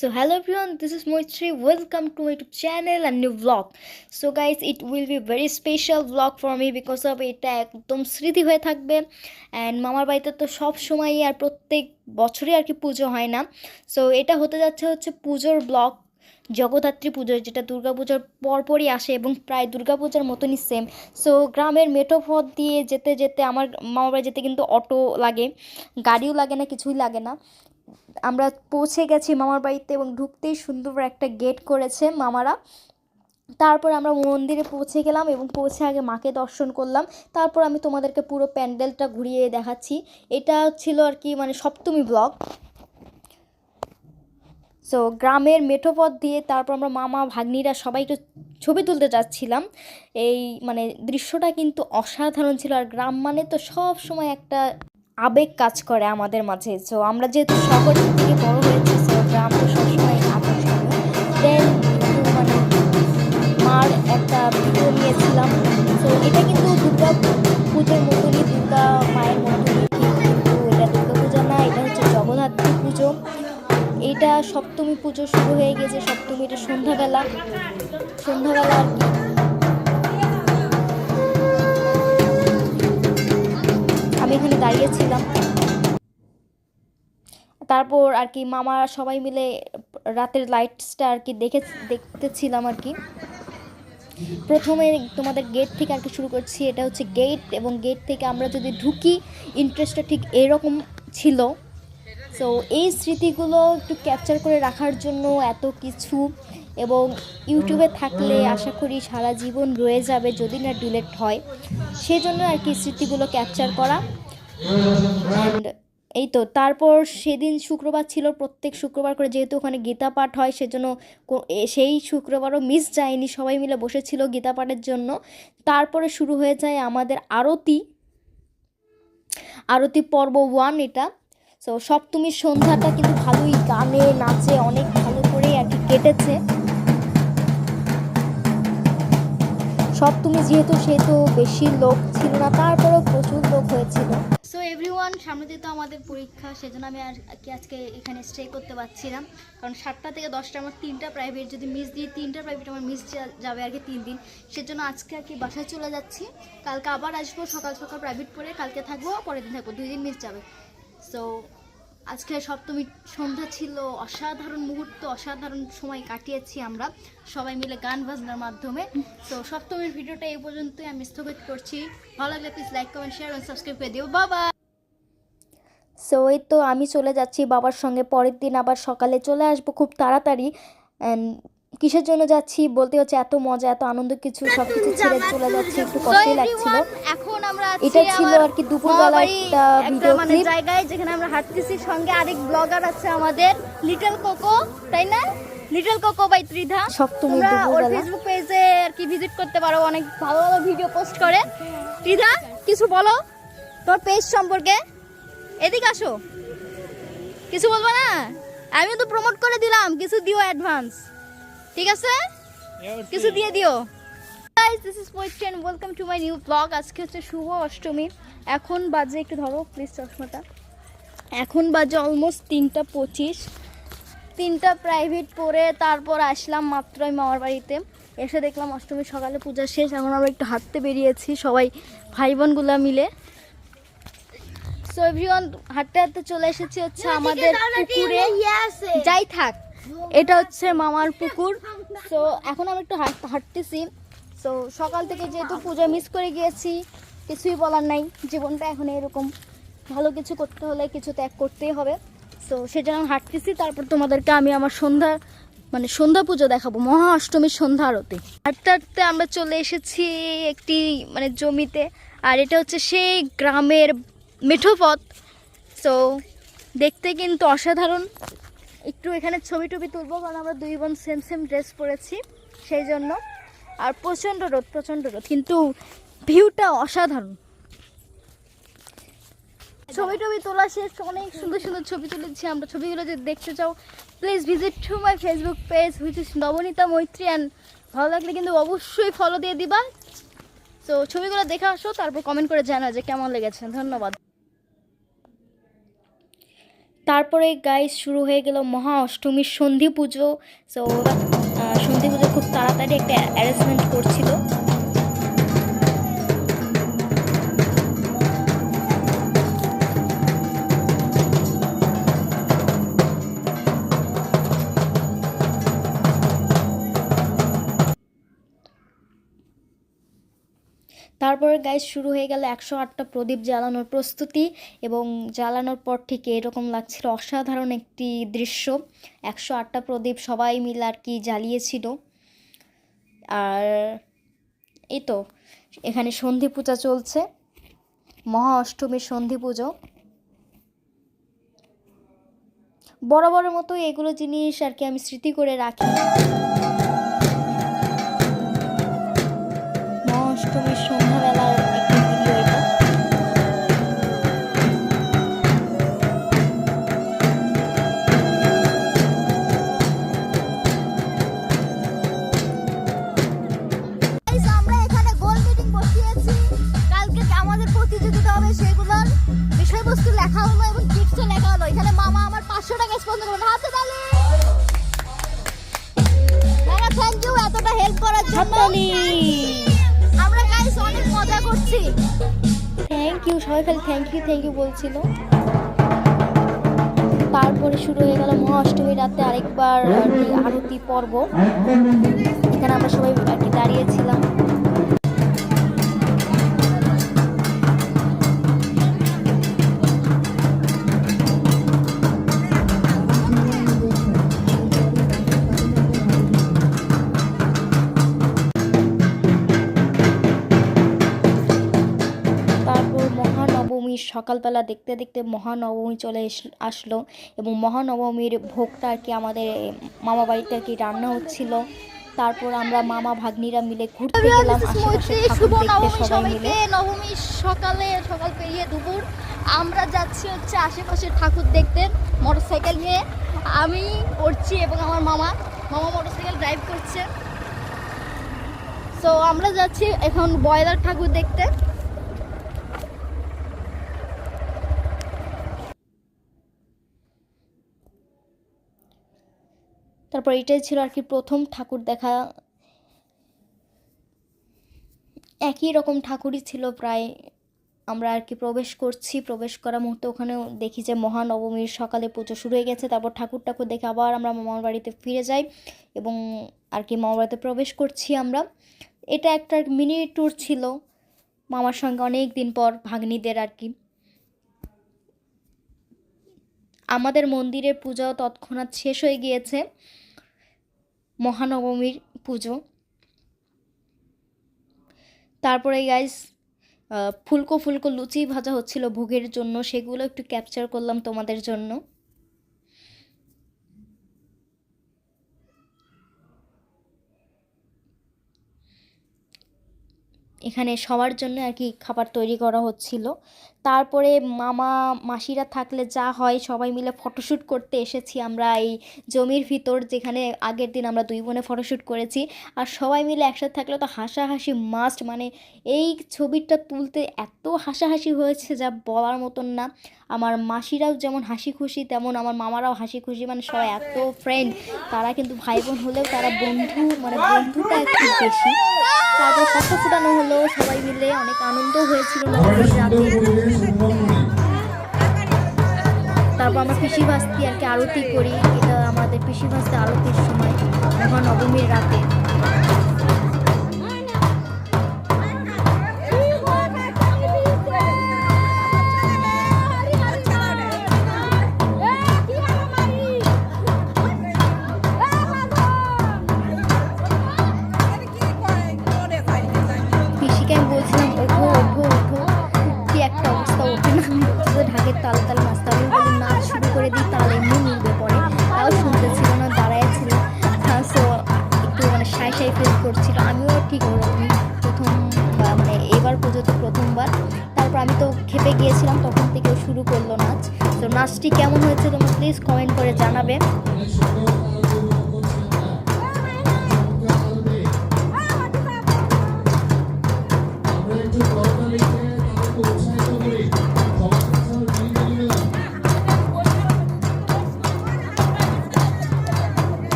So hello everyone, this is Moitri. Welcome to my YouTube channel and new vlog. So guys, it will be very special vlog for me because of এটা একদম স্মৃতি হয়ে থাকবে and মামার বাড়িতে তো সব সময় আর প্রত্যেক বছরই আর কি পুজো হয় না সো এটা হতে যাচ্ছে হচ্ছে পুজোর ব্লগ জগদ্ধাত্রী পুজো যেটা দুর্গাপূজার পরপরই আসে এবং প্রায় দুর্গাপূজার মতনই সেম সো গ্রামের মেঠো পথ দিয়ে যেতে যেতে আমার মামার বাড়ি যেতে কিন্তু অটো লাগে গাড়িও লাগে না কিছুই লাগে না আমরা পৌঁছে গেছি মামার বাড়িতে এবং ঢুকতেই সুন্দর একটা গেট করেছে মামারা। তারপর আমরা মন্দিরে পৌঁছে গেলাম এবং পৌঁছে আগে মাকে দর্শন করলাম। তারপর আমি তোমাদেরকে পুরো প্যান্ডেলটা ঘুরিয়ে দেখাচ্ছি। এটা ছিল আর কি মানে সপ্তমী ব্লগ সো গ্রামের মেঠোপথ দিয়ে তারপর আমরা মামা, ভাগ্নিরা সবাই একটু ছবি তুলতে যাচ্ছিলাম। এই মানে দৃশ্যটা কিন্তু অসাধারণ ছিল। আর গ্রাম মানে তো সব সময় একটা আবেগ কাজ করে আমাদের মাঝে। সো আমরা যেহেতু শহর থেকে বড় হয়েছি সো গ্রাম তো সবসময় মানে মার একটা ভিডিও নিয়েছিলাম। সো এটা কিন্তু দুর্গা পুজোর মতনই, দুর্গা মায়ের মতনই। কিন্তু এটা দুর্গা পূজা না, এটা হচ্ছে জগদ্ধাত্রী পুজো। এটা সপ্তমী পুজো শুরু হয়ে গেছে সপ্তমী এটা সন্ধ্যাবেলা। সন্ধ্যাবেলা আর কি। দাঁড়িয়েছিলাম তারপর আর কি মামা সবাই মিলে রাতের লাইটসটা আর কি দেখে দেখতেছিলাম আর কি। প্রথমে তোমাদের গেট থেকে আর কি শুরু করছি, এটা হচ্ছে গেট এবং গেট থেকে আমরা যদি ঢুকি ইন্টারেস্টটা ঠিক এরকম ছিল। সো এই স্মৃতিগুলো একটু ক্যাপচার করে রাখার জন্য এত কিছু এবং ইউটিউবে থাকলে আশা করি সারা জীবন রয়ে যাবে যদি না ডিলেট হয়। সেজন্য আর কি স্মৃতিগুলো ক্যাপচার করা। অ্যান্ড এই তো, তারপর সেদিন শুক্রবার ছিল, প্রত্যেক শুক্রবার করে যেহেতু ওখানে গীতা পাঠ হয়, সেজন্য সেই শুক্রবারও মিস যায়নি, সবাই মিলে বসেছিল গীতা পাঠের জন্য। তারপরে শুরু হয়ে যায় আমাদের আরতি। আরতি পর্ব ওয়ান এটা। সো সপ্তমীর সন্ধ্যাটা কিন্তু ভালোই, গানে, নাচে, অনেক ভালো করেই আর কি কেটেছে। সপ্তমী যেহেতু, সেহেতু বেশি লোক। ছিল না, তারপরেও প্রচুর লোক হয়েছিল। সো এভরিওয়ান সামনে দিয়ে তো আমাদের পরীক্ষা, সেজন্য আমি আর কি আজকে এখানে স্টে করতে পারছি না কারণ সাতটা থেকে দশটা আমার তিনটা প্রাইভেট যদি মিস দিয়ে তিনটা প্রাইভেট আমার মিস যাবে আর কি তিন দিন। সেজন্য আজকে আর কি বাসায় চলে যাচ্ছি। কালকে আবার আসব সকাল সকাল প্রাইভেট পরে কালকে থাকব, পরের দিন থাকব, দুই দিন মিস যাবে। সো আজকে সপ্তমী সন্ধ্যা ছিল, অসাধারণ মুহূর্ত, অসাধারণ সময় কাটিয়েছি আমরা। সবাই মিলে গান বাজনার মাধ্যমে। তো সপ্তমীর ভিডিওটা এই পর্যন্তই, আমি স্থগিত করছি। ভালো লাগলে প্লিজ লাইক কমেন্ট শেয়ার এবং সাবস্ক্রাইব করে দিও। বাবা সো এই তো আমি চলে যাচ্ছি বাবার সঙ্গে। পরের দিন আবার সকালে চলে আসব খুব তাড়াতাড়ি। অ্যান্ড কিসের জন্য যাচ্ছি? বলতে হচ্ছে এত মজা এত আনন্দ কিছু সব কিছু ছেড়ে চলে যাচ্ছি একটু কষ্টই লাগছিল। এখন আমরা আছি এটা ছিল আর কি দুপুরবেলা একটা ভিডিও মানে জায়গায় যেখানে আমরা হাঁটতেছি। সঙ্গে আরেক ব্লগার আছে আমাদের লিটল কোকো তাই না? লিটল কোকো বাই ত্রিধা সপ্তমী তোমরা ওর ফেসবুক পেজে আর কি ভিজিট করতে পারো অনেক ভালো ভালো ভিডিও পোস্ট করে। ত্রিধা কিছু বলো তোর পেজ সম্পর্কে। এদিকে আসো। কিছু বলব না? আমি তো প্রমোট করে দিলাম কিছু দিও অ্যাডভান্স ঠিক আছে? কিছু দিয়ে দিও। Guys this is poetry and welcome to my new blog আজকে হচ্ছে শুভ অষ্টমী। এখন বাজে একটু ধরো প্লিজ চশমাটা। এখন বাজে অলমোস্ট তিনটা পঁচিশ। তিনটা প্রাইভেট পড়ে তারপর আসলাম মাত্রই মামার বাড়িতে। এসে দেখলাম অষ্টমী সকালে পূজা শেষ। এখন আমরা একটু হাঁটতে বেরিয়েছি সবাই ভাই বোনগুলা মিলে। সো এভরিওয়ান হাঁটতে হাঁটতে চলে এসেছি হচ্ছে আমাদের পুকুরে। যাই থাক। এটা হচ্ছে মামার পুকুর। সো এখন আমরা একটু হাঁট- হাঁটতেছি। সো সকাল থেকে যেহেতু পূজা মিস করে গিয়েছি, কিছুই বলার নাই। জীবনটা এখন এরকম। ভালো কিছু করতে হলে কিছু ত্যাগ করতেই হবে। সো সেজন্য আমি হাঁটতেছি। তারপর তোমাদেরকে আমি আমার সন্ধ্যা মানে সন্ধ্যা পুজো দেখাবো। মহা অষ্টমীর সন্ধ্যা আরতি। হাঁটতে হাঁটতে আমরা চলে এসেছি একটি মানে জমিতে। আর এটা হচ্ছে সেই গ্রামের মেঠো পথ। সো দেখতে কিন্তু অসাধারণ। একটু এখানে ছবি টবি তুলবো, কারণ আমরা দুই বোন সেম সেম ড্রেস পরেছি, সেই জন্য। আর প্রচণ্ড রোদ প্রচণ্ড রোদ, কিন্তু ভিউটা অসাধারণ। ছবি টবি তোলা শেষ, অনেক সুন্দর সুন্দর ছবি তুলেছি। আমরা ছবিগুলো যদি দেখতে চাও please visit to my Facebook page which is Nabanita Maitri and ভালো লাগলে কিন্তু অবশ্যই ফলো দিয়ে দিবা। তো ছবিগুলো দেখে আসো, তারপর কমেন্ট করে জানা যে কেমন লেগেছে। ধন্যবাদ। তারপরে গাইস শুরু হয়ে গেল মহা অষ্টমীর সন্ধি পুজো। সো সন্ধি পুজো খুব তাড়াতাড়ি একটা অ্যারেঞ্জমেন্ট করছিল। তারপরে গাইজ শুরু হয়ে গেল একশো আটটা প্রদীপ জ্বালানোর প্রস্তুতি এবং জ্বালানোর পর ঠিক এরকম লাগছিল অসাধারণ একটি দৃশ্য। একশো আটটা প্রদীপ সবাই মিলে আর কি জ্বালিয়েছিল। আর এই তো, এখানে সন্ধি পূজা চলছে। মহা অষ্টমীর সন্ধি পুজো। বরাবরের মতো এগুলো জিনিস আর কি আমি স্মৃতি করে রাখি। আমরা এখানে গোল মিটিং বসিয়েছি। কালকে আমাদের প্রতিযোগিতা হবে সেগুলোর বিষয়বস্তু লেখা হলো এবং লেখা হলো। এখানে মামা আমার পাঁচশো টাকা স্পন্সর করবেন হাতে তালি! মামা থ্যাংক ইউ এতটা হেল্প করার জন্য। আমরা গাইস অনেক মজা করছি। থ্যাংক ইউ সবাই খালি থ্যাংক ইউ থ্যাংক ইউ বলছিল। তারপরে শুরু হয়ে গেল মহা অষ্টমী রাতে আরেকবার আরতি পর্ব। এখানে আমরা সবাই দাঁড়িয়েছিলাম। সকালবেলা দেখতে দেখতে মহানবমী চলে আসলো এবং মহানবমীর ভোগটা আর কি আমাদের মামা বাড়িতে আর কি রান্না হচ্ছিল। তারপর আমরা মামা ভাগ্নিরা মিলে ঘুরতে গেলাম আশেপাশে শুভ নবমী সবাইকে নবমী সকালে সকাল পেরিয়ে দুপুর। আমরা যাচ্ছি হচ্ছে আশেপাশে ঠাকুর দেখতে মোটরসাইকেল নিয়ে। আমি করছি এবং আমার মামা। মামা মোটরসাইকেল ড্রাইভ করছে। তো আমরা যাচ্ছি এখন বয়লার ঠাকুর দেখতে। তারপর এটাই ছিল আর কি প্রথম ঠাকুর দেখা। একই রকম ঠাকুরই ছিল প্রায়। আমরা আর কি প্রবেশ করছি, প্রবেশ করার মুহূর্তে ওখানেও দেখি যে মহানবমীর সকালে পুজো শুরু হয়ে গেছে। তারপর ঠাকুর ঠাকুর দেখে আবার আমরা মামার বাড়িতে ফিরে যাই এবং আর কি মামার বাড়িতে প্রবেশ করছি আমরা। এটা একটা মিনি ট্যুর ছিল মামার সঙ্গে অনেক দিন পর ভাগ্নিদের আর কি। আমাদের মন্দিরের পূজা তৎক্ষণাৎ শেষ হয়ে গিয়েছে। মহানবমীর পুজো। তারপরে গাইস ফুলকো ফুলকো লুচি ভাজা হচ্ছিল ভোগের জন্য, সেগুলো একটু ক্যাপচার করলাম তোমাদের জন্য। এখানে সবার জন্য আর কি খাবার তৈরি করা হচ্ছিল। তারপরে মামা, মাসিরা থাকলে যা হয়, সবাই মিলে ফটোশ্যুট করতে এসেছি আমরা এই জমির ভিতর, যেখানে আগের দিন আমরা দুই বোনে ফটোশ্যুট করেছি। আর সবাই মিলে একসাথে থাকলে তো হাসাহাসি মাস্ট মানে এই ছবিটা তুলতে এত হাসাহাসি হয়েছে যা বলার মতন না। আমার মাসিরাও যেমন হাসি খুশি, তেমন আমার মামারাও হাসি খুশি মানে সবাই এত ফ্রেন্ড তারা কিন্তু ভাই বোন হলেও তারা বন্ধু মানে বন্ধুটা একটু বেশি। তারপর কথা ফুটানো হলো, সবাই মিলে অনেক আনন্দ হয়েছিল। রাতে তারপর আমরা পিসি ভাস্তি আর কি আরতি করি। এটা আমাদের পিসি ভাস্তি আরতির সময়, মহানবমীর রাতে।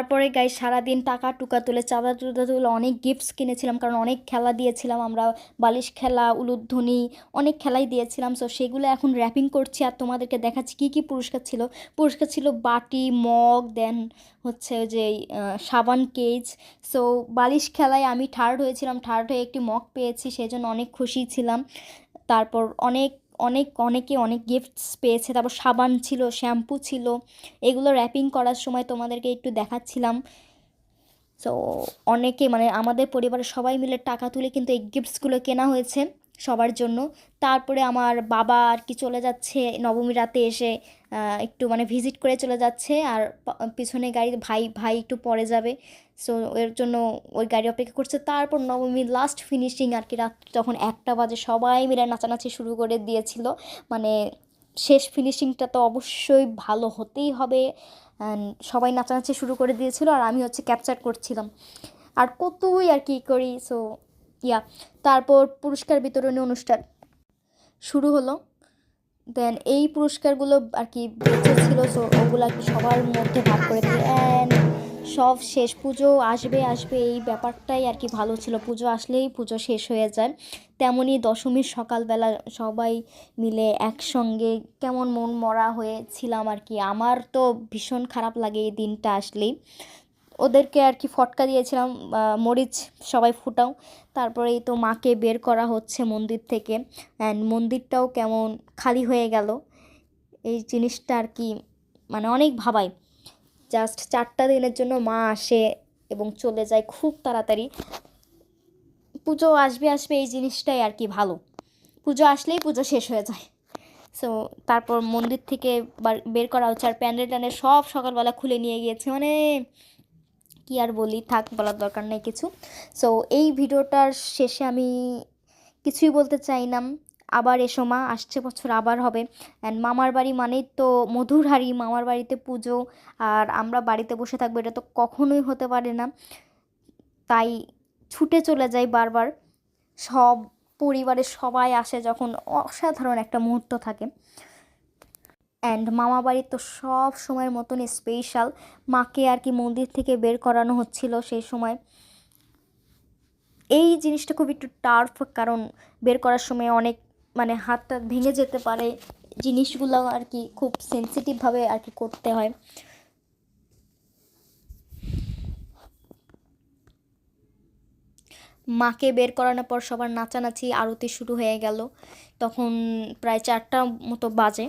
তারপরে গাই সারাদিন টাকা টুকা তুলে, চাঁদা টুদা তুলে অনেক গিফটস কিনেছিলাম, কারণ অনেক খেলা দিয়েছিলাম আমরা। বালিশ খেলা, উলুধ্বনি, অনেক খেলাই দিয়েছিলাম। সো সেগুলো এখন র্যাপিং করছি আর তোমাদেরকে দেখাচ্ছি কী কী পুরস্কার ছিল। পুরস্কার ছিল বাটি, মগ দেন হচ্ছে ওই যে সাবান কেজ সো বালিশ খেলায় আমি থার্ড হয়েছিলাম থার্ড হয়ে একটি মগ পেয়েছি সেই জন্য অনেক খুশি ছিলাম। তারপর অনেক অনেক, অনেকে অনেক গিফটস পেয়েছে। তারপর সাবান ছিল শ্যাম্পু ছিল। এগুলো র্যাপিং করার সময় তোমাদেরকে একটু দেখাচ্ছিলাম। সো অনেকে মানে আমাদের পরিবারের সবাই মিলে টাকা তুলে কিন্তু এই গিফটসগুলো কেনা হয়েছে সবার জন্য। তারপরে আমার বাবা আর কি চলে যাচ্ছে নবমী রাতে এসে একটু মানে ভিজিট করে চলে যাচ্ছে। আর পিছনে গাড়ি ভাই ভাই একটু পরে যাবে। সো এর জন্য ওই গাড়ি অপেক্ষা করছে। তারপর নবমী লাস্ট ফিনিশিং আর কি রাত যখন একটা বাজে সবাই মিলে নাচানাচি শুরু করে দিয়েছিল। মানে শেষ ফিনিশিংটা তো অবশ্যই ভালো হতেই হবে। সবাই নাচানাচি শুরু করে দিয়েছিল আর আমি হচ্ছে ক্যাপচার করছিলাম। আর কতই আর কি করি সো ইয়া তারপর পুরস্কার বিতরণী অনুষ্ঠান শুরু হলো। দেন এই পুরস্কারগুলো আর কি ছিল সো ওগুলো আর কি সবার মধ্যে ভাগ করে দিই অ্যান্ড সব শেষ, পুজো আসবে আসবে, এই ব্যাপারটাই আর কি ভালো ছিল। পুজো আসলেই পুজো শেষ হয়ে যায়। তেমনই দশমীর সকালবেলা সবাই মিলে একসঙ্গে কেমন মন মরা হয়েছিলাম আর কি। আমার তো ভীষণ খারাপ লাগে এই দিনটা আসলেই। ওদেরকে আর কি ফটকা দিয়েছিলাম মরিচ সবাই ফুটাও। তারপরেই তো মাকে বের করা হচ্ছে মন্দির থেকে। অ্যান্ড মন্দিরটাও কেমন খালি হয়ে গেল। এই জিনিসটা আর কি মানে অনেক ভাবায়। জাস্ট চারটা দিনের জন্য মা আসে এবং চলে যায় খুব তাড়াতাড়ি। পুজো আসবে আসবে এই জিনিসটাই আর কি ভালো। পুজো আসলেই পুজো শেষ হয়ে যায়। সো তারপর মন্দির থেকে বার- করা হচ্ছে আর প্যান্ডেল ট্যান্ডেল সব সকালবেলা খুলে নিয়ে গিয়েছে। মানে কি আর বলি, থাক, বলার দরকার নেই কিছু। সো এই ভিডিওটার শেষে আমি কিছুই বলতে চাই না। আবার এসো মা, আসছে বছর আবার হবে। অ্যান্ড মামার বাড়ি মানেই তো মধুর হাড়ি, মামার বাড়িতে পুজো। আর আমরা বাড়িতে বসে থাকব, এটা তো কখনোই হতে পারে না। তাই ছুটে চলে যাই বারবার। সব পরিবারের সবাই আসে যখন অসাধারণ একটা মুহূর্ত থাকে। অ্যান্ড মামা বাড়ির তো সব সময়ের মতন স্পেশাল মাকে আর কি মন্দির থেকে বের করানো হচ্ছিল সেই সময়। এই জিনিসটা খুব একটু টার্ফ কারণ বের করার সময় অনেক মানে হাতটা ভেঙে যেতে পারে, জিনিসগুলো আর কি খুব সেন্সিটিভভাবে আর কি করতে হয়। মাকে বের করানোর পর সবার নাচানাচি, আরতি শুরু হয়ে গেল। তখন প্রায় চারটা মতো বাজে।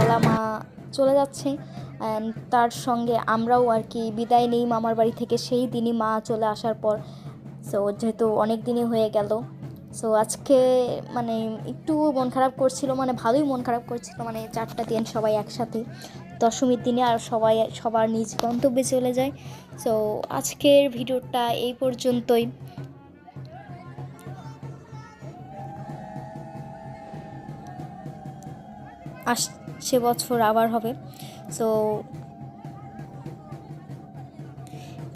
বেলা মা চলে যাচ্ছে। তার সঙ্গে আমরাও আর কি বিদায় নেই মামার বাড়ি থেকে। সেই দিনই মা চলে আসার পর। সো যেহেতু অনেক দিনই হয়ে গেল। সো আজকে মানে একটু মন খারাপ করছিল মানে ভালোই মন খারাপ করছিল। মানে চারটা দিন সবাই একসাথে। দশমীর দিনে আর সবাই, সবার নিজ গন্তব্যে চলে যায়। সো আজকের ভিডিওটা এই পর্যন্তই। আসছে বছর আবার হবে। সো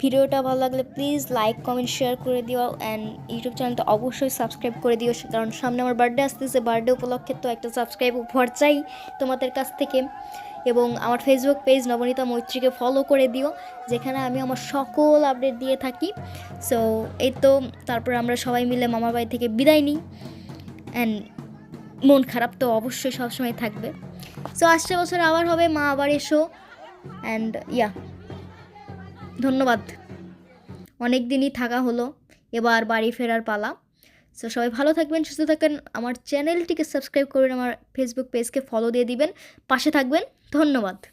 ভিডিওটা ভালো লাগলে প্লিজ লাইক কমেন্ট শেয়ার করে দিও অ্যান্ড ইউটিউব চ্যানেলটা অবশ্যই সাবস্ক্রাইব করে দিও। কারণ সামনে আমার বার্থডে আসতেছে। বার্থডে উপলক্ষে তো একটা সাবস্ক্রাইব উপহার চাই তোমাদের কাছ থেকে। এবং আমার ফেসবুক পেজ নবনীতা মৈত্রীকে ফলো করে দিও, যেখানে আমি আমার সকল আপডেট দিয়ে থাকি। সো এই তো, তারপর আমরা সবাই মিলে মামার বাড়ি থেকে বিদায় নিই। অ্যান্ড মন খারাপ তো অবশ্যই সবসময় থাকবে। সো আসছে বছর আবার হবে, মা আবার এসো। অ্যান্ড ইয়া ধন্যবাদ। অনেক দিনই থাকা হলো, এবার বাড়ি ফেরার পালা। সো সবাই ভালো থাকবেন, সুস্থ থাকবেন। আমার চ্যানেলটিকে সাবস্ক্রাইব করবেন, আমার ফেসবুক পেজকে ফলো দিয়ে দিবেন। পাশে থাকবেন। ধন্যবাদ।